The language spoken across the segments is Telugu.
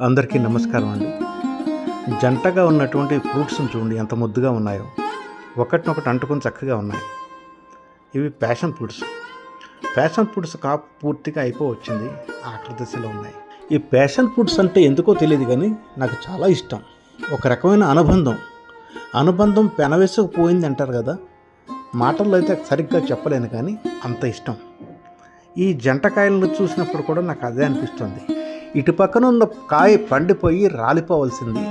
అందరికీ నమస్కారం అండి. జంటగా ఉన్నటువంటి ఫ్రూట్స్ని చూడండి ఎంత ముద్దుగా ఉన్నాయో. ఒకటినొకటి అంటుకొని చక్కగా ఉన్నాయి. ఇవి ప్యాషన్ ఫ్రూట్స్. ప్యాషన్ ఫ్రూట్స్ కా పూర్తిగా అయిపోవచ్చింది ఆఖరి దశలో ఉన్నాయి. ఈ ప్యాషన్ ఫ్రూట్స్ అంటే ఎందుకో తెలియదు కానీ నాకు చాలా ఇష్టం. ఒక రకమైన అనుబంధం. అనుబంధం పెనవేసుకుపోయింది అంటారు కదా. మాటల్లో అయితే సరిగ్గా చెప్పలేను కానీ అంత ఇష్టం. ఈ జంటకాయలను చూసినప్పుడు కూడా నాకు అదే అనిపిస్తుంది. ఇటు పక్కన ఉన్న కాయ పండిపోయి రాలిపోవలసింది.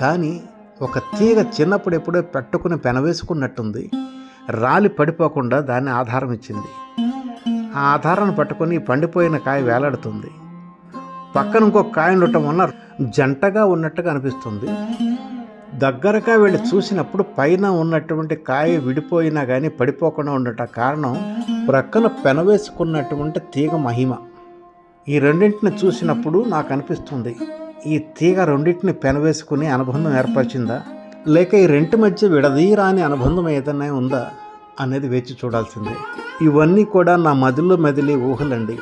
కానీ ఒక తీగ చిన్నప్పుడు ఎప్పుడో పెట్టుకుని పెనవేసుకున్నట్టుంది. రాలి పడిపోకుండా దాన్ని ఆధారం ఇచ్చింది. ఆ ఆధారాన్ని పట్టుకొని పండిపోయిన కాయ వేలాడుతుంది. పక్కన ఇంకొక కాయ ఉండటం వల్ల జంటగా ఉన్నట్టుగా అనిపిస్తుంది. దగ్గరగా వెళ్ళి చూసినప్పుడు పైన ఉన్నటువంటి కాయ విడిపోయినా కానీ పడిపోకుండా ఉండట కారణం ప్రక్కన పెనవేసుకున్నటువంటి తీగ మహిమ. ఈ రెండింటిని చూసినప్పుడు నాకు అనిపిస్తుంది ఈ తీగ రెండింటిని పెనవేసుకుని అనుబంధం ఏర్పరిచిందా? లేక ఈ రెంటి మధ్య విడదీరాని అనుబంధం ఏదైనా ఉందా? అనేది వేచి చూడాల్సిందే. ఇవన్నీ కూడా నా మదిలో మెదిలి ఊహలండి.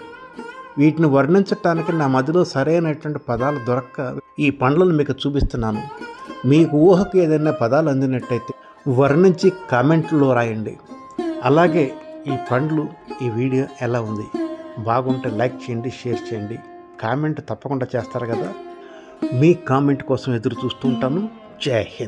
వీటిని వర్ణించటానికి నా మదిలో సరైనటువంటి పదాలు దొరక్క ఈ పండ్లను మీకు చూపిస్తున్నాను. మీకు ఊహకు ఏదైనా పదాలు అందినట్టయితే వర్ణించి కామెంట్లో రాయండి. అలాగే ఈ పండ్లు ఈ వీడియో ఎలా ఉంది? బాగుంటే లైక్ చేయండి షేర్ చేయండి. కామెంట్ తప్పకుండా చేస్తారు కదా. మీ కామెంట్ కోసం ఎదురు చూస్తుంటాను జై హింద్.